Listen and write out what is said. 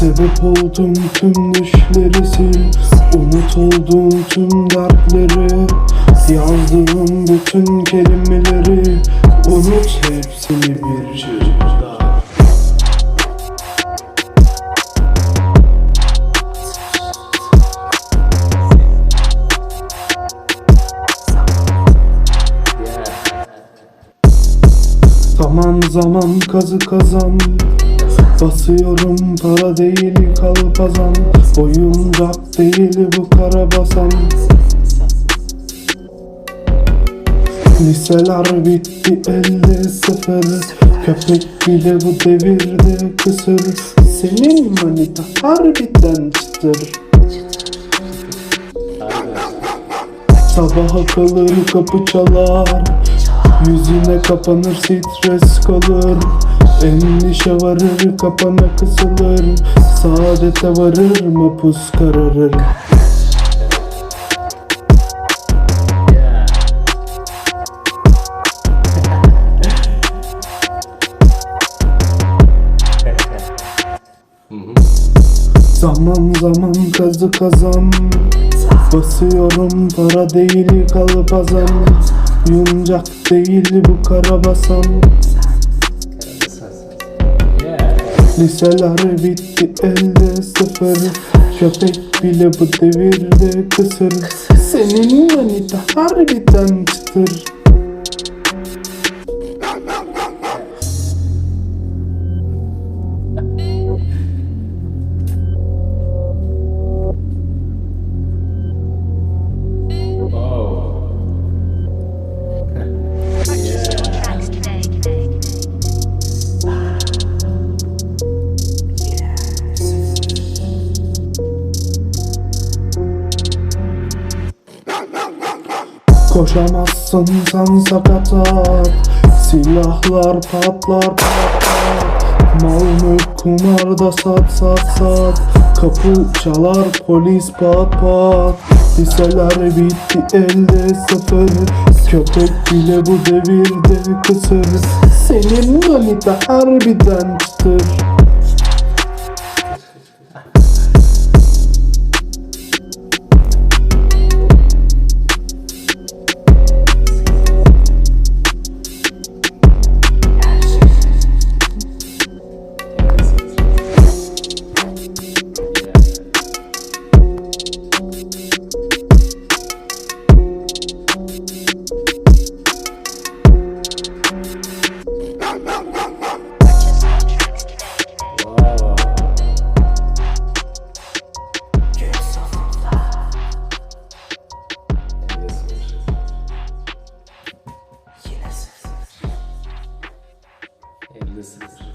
Sebep oldum tüm düşleri sil Umut oldum tüm dertleri Yazdığım bütün kelimeleri. Unut hepsini bir çocukta Zaman zaman kazı kazan Basıyorum para değil kalpazan Oyuncak değil bu karabasan Liseler bitti elde sıfır. Köpek bile bu devirde kısır. Senin manita harbiden çıtır. Sabaha kalır kapı çalar. Yüzüne kapanır stres kalır Endişe varır kapana kısılır. Saadete varır mapus kararır. Zaman zaman kazı kazan. Basıyorum para değil kalpazan Yuncak değil bu karabasan Liseler bitti elde sıfır. Köpek bile bu devirde kısır. Senin manita harbiden çıtır Koşamazsın sen sakatat. Silahlar patlar patlar. Mal mülk kumarda sat sat sat. Kapı çalar polis pat pat. Liseler bitti elde sıfır. Köpek bile bu devirde kısır. Senin manita harbiden çıtır edebilirsiniz.